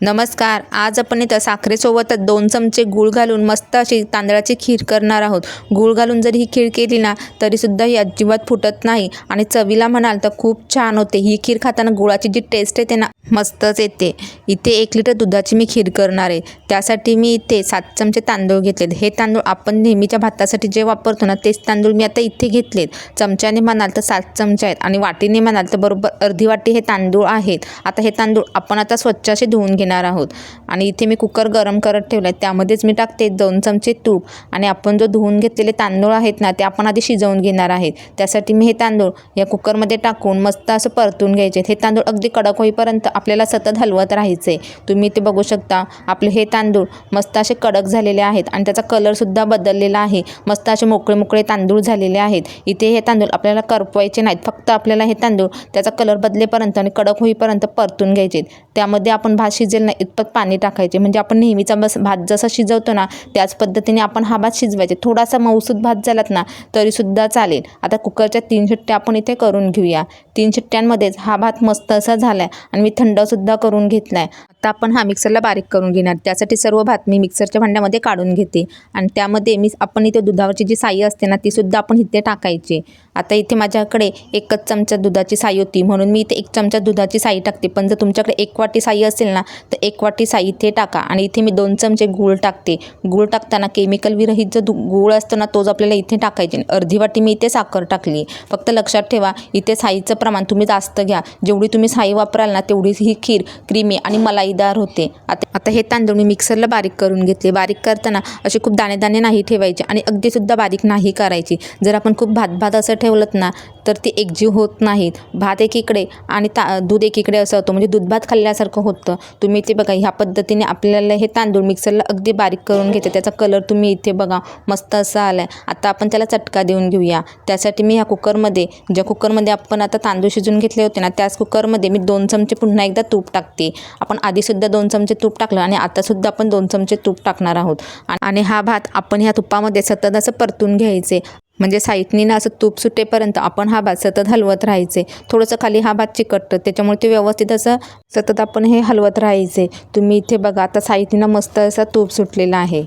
नमस्कार. आज आपण इथं साखरेसोबतच दोन चमचे गूळ घालून मस्त अशी तांदळाची खीर करणार आहोत. गूळ घालून जरी ही खीर केली ना तरीसुद्धा ही अजिबात फुटत नाही आणि चवीला म्हणाल तर खूप छान होते. ही खीर खाताना गुळाची जी टेस्ट येते ना मस्तच येते. इथे एक लिटर दुधाची मी खीर करणार आहे. त्यासाठी मी इथे सात चमचे तांदूळ घेतलेत. हे तांदूळ आपण नेहमीच्या भातासाठी जे वापरतो ना तेच तांदूळ मी आता इथे घेतलेत. चमच्याने म्हणाल तर सात चमचे आहेत आणि वाटीने म्हणाल तर बरोबर अर्धी वाटी हे तांदूळ आहेत. आता हे तांदूळ आपण आता स्वच्छ असे धुवून घेणार आहोत. आणि इथे मी कुकर गरम करत ठेवला आहे त्यामध्येच मी टाकते दोन चमचे तूप. आणि आपण जो धुवून घेतलेले तांदूळ आहेत ना ते आपण आधी शिजवून घेणार आहेत. त्यासाठी मी हे तांदूळ या कुकरमध्ये टाकून मस्त असं परतून घ्यायचे. हे तांदूळ अगदी कडक होईपर्यंत आपल्याला सतत हलवत राहायचे. तुम्ही ते बघू शकता. आपले हे तांदूळ मस्त असे कडक झालेले आहेत आणि त्याचा कलरसुद्धा बदललेला आहे. मस्त असे मोकळे मोकळे तांदूळ झालेले आहेत. इथे हे तांदूळ आपल्याला करपवायचे नाहीत. फक्त आपल्याला हे तांदूळ त्याचा कलर बदलेपर्यंत आणि कडक होईपर्यंत परतून घ्यायचे. त्यामध्ये आपण भात म्हणजे शिजेल ना इतपत पाणी टाकायचे. म्हणजे आपण नेहमीचा बस भात जसा शिजवतो ना त्याच पद्धतीने आपण हा भात शिजवायचे. थोडासा मऊसूद भात झालात ना तरीसुद्धा चालेल. आता कुकरच्या तीन शिट्ट्या आपण इथे करून घेऊया. तीन शिट्ट्यांमध्येच हा भात मस्त असा झाला आहे आणि मी थंडसुद्धा करून घेतला आहे आता आपण हा मिक्सरला बारीक करून घेणार. त्यासाठी सर्व भात मी मिक्सरच्या भांड्यामध्ये काढून घेते. आणि त्यामध्ये मी आपण इथे दुधावरची जी साई असते ना तीसुद्धा आपण इथे टाकायची. आता इथे माझ्याकडे एकच चमचा दुधाची साई होती. म्हणून मी इथे एक चमचा दुधाची साई टाकते. पण जर तुमच्याकडे एक वाटी साई असेल ना तर एक वाटी साई इथे टाका. आणि इथे मी दोन चमचे गूळ टाकते. गूळ टाकताना केमिकल विरहित जो गूळ असतो ना तोच आपल्याला इथे टाकायचे. अर्धी वाटी मी इथे साखर टाकली. फक्त लक्षात ठेवा इथे साईचं प्रमाण तुम्ही जास्त घ्या. जेवढी तुम्ही साई वापराल ना तेवढीच ही खीर क्रीमी आणि मलाईदार होते. आता आता हे तांदूळ मी मिक्सरला बारीक करून घेतले. बारीक करताना असे खूप दाणे दाणे नाही ठेवायचे आणि अगदीसुद्धा बारीक नाही करायची. जर आपण खूप भात भात असं ठेवलत ना तर ती एकजीव होत नाहीत. भात एकीकडे आणि ता दूध एकीकडे असं होतं. म्हणजे दूध भात खाल्ल्यासारखं होतं. तुम्ही ते बघा ह्या पद्धतीने आपल्याला हे तांदूळ मिक्सरला अगदी बारीक करून घेते. त्याचा कलर तुम्ही इथे बघा मस्त असा आला आहे आता आपण त्याला चटका देऊन घेऊया. त्यासाठी मी ह्या कुकरमध्ये ज्या कुकरमध्ये आपण आता तांदूळ शिजून घेतले होते ना त्याच कुकरमध्ये मी दोन चमचे पुन्हा एकदा तूप टाकते. आपण आधीसुद्धा दोन चमचे तूप टाकलं आणि आतासुद्धा आपण दोन चमचे तूप टाकणार आहोत. आणि हा भात आपण ह्या तुपामध्ये सतत असं परतून घ्यायचे. म्हणजे साईटनी ना असं तूप सुटेपर्यंत आपण हा भात सतत हलवत राहायचे. थोडंसं खाली हा भात चिकटतं. त्याच्यामुळे ते व्यवस्थित असं सतत आपण हे हलवत राहायचे. तुम्ही इथे बघा आता साईटनीनं मस्त असा तूप सुटलेला आहे.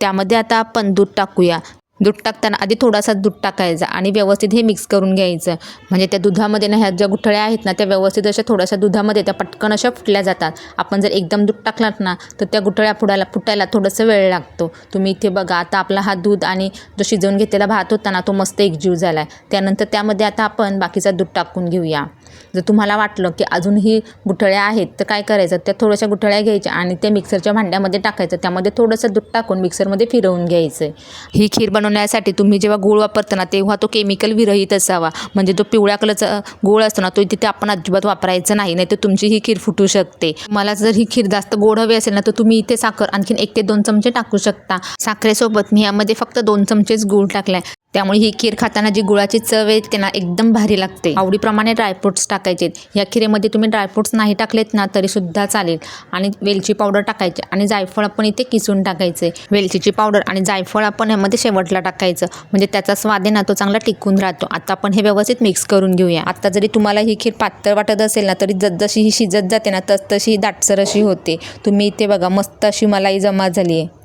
त्यामध्ये आता आपण दूध टाकूया. दूध टाकताना आधी थोडासा दूध टाकायचा आणि व्यवस्थित हे मिक्स करून घ्यायचं. म्हणजे त्या दुधामध्ये ना ह्या ज्या गुठळ्या आहेत ना त्या व्यवस्थित अशा थोड्याशा दुधामध्ये त्या पटकन अशा फुटल्या जातात. आपण जर एकदम दूध टाकलात ना तर त्या गुठळ्या फुडायला फुटायला थोडंसं वेळ लागतो. तुम्ही इथे बघा आता आपला हा दूध आणि जो शिजवून घेतलेला भात होता ना तो मस्त एकजीव झाला आहे त्यानंतर त्यामध्ये आता आपण बाकीचा दूध टाकून घेऊया. जर तुम्हाला वाटलं की अजूनही गुठळ्या आहेत तर काय करायचं? त्या थोड्याशा गुठळ्या घ्यायच्या आणि त्या मिक्सरच्या भांड्यामध्ये टाकायचं. त्यामध्ये थोडंसं दूध टाकून मिक्सरमध्ये फिरवून घ्यायचं. ही खीर बनवण्यासाठी तुम्ही जेव्हा गूळ वापरताना तेव्हा तो केमिकल विरहित असावा. म्हणजे जो पिवळ्या कलरचा गूळ असतो ना तो तिथे आपण अजिबात वापरायचा नाही नाही तर तुमची ही खीर फुटू शकते. मला जर ही खीर जास्त गोड हवी असेल ना तर तुम्ही इथे साखर आणखीन एक ते दोन चमचे टाकू शकता. साखरेसोबत मी यामध्ये फक्त दोन चमचेच गूळ टाकलाय. त्यामुळे ही खीर खाताना जी गुळाची चव येते ना एकदम भारी लागते. आवडीप्रमाणे ड्रायफ्रुट्स टाकायचे. या खीरेमध्ये तुम्ही ड्रायफ्रुट्स नाही टाकलेत ना तरीसुद्धा चालेल. आणि वेलची पावडर टाकायची आणि जायफळ आपण इथे किसून टाकायचे. वेलचीची पावडर आणि जायफळ आपण यामध्ये शेवटला टाकायचं. म्हणजे त्याचा स्वाद आहे ना तो चांगला टिकून राहतो. आता आपण हे व्यवस्थित मिक्स करून घेऊया. आता जरी तुम्हाला ही खीर पातळ वाटत असेल ना तरी जसजशी ही शिजत जाते ना तस तशी ही दाटसर अशी होते. तुम्ही इथे बघा मस्त अशी मलाई जमा झाली आहे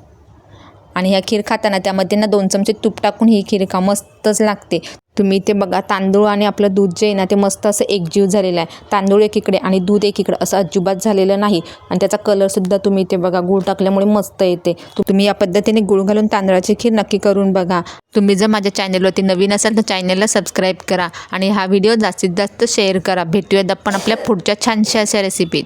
आणि ह्या खीर खाताना त्यामध्ये ना दोन चमचे तूप टाकून ही खीर खा मस्तच लागते. तुम्ही ते बघा तांदूळ आणि आपलं दूध जे आहे ना ते मस्त असं एकजीव झालेलं आहे. तांदूळ एकीकडे आणि दूध एकीकडे असं अजिबात झालेलं नाही. आणि त्याचा कलरसुद्धा तुम्ही ते बघा गूळ टाकल्यामुळे मस्त येते. तुम्ही या पद्धतीने गूळ घालून तांदळाची खीर नक्की करून बघा. तुम्ही जर माझ्या चॅनलवरती नवीन असाल तर चॅनलला सबस्क्राईब करा आणि हा व्हिडिओ जास्तीत जास्त शेअर करा. भेटूयात आपण आपल्या पुढच्या छानशा अशा रेसिपीत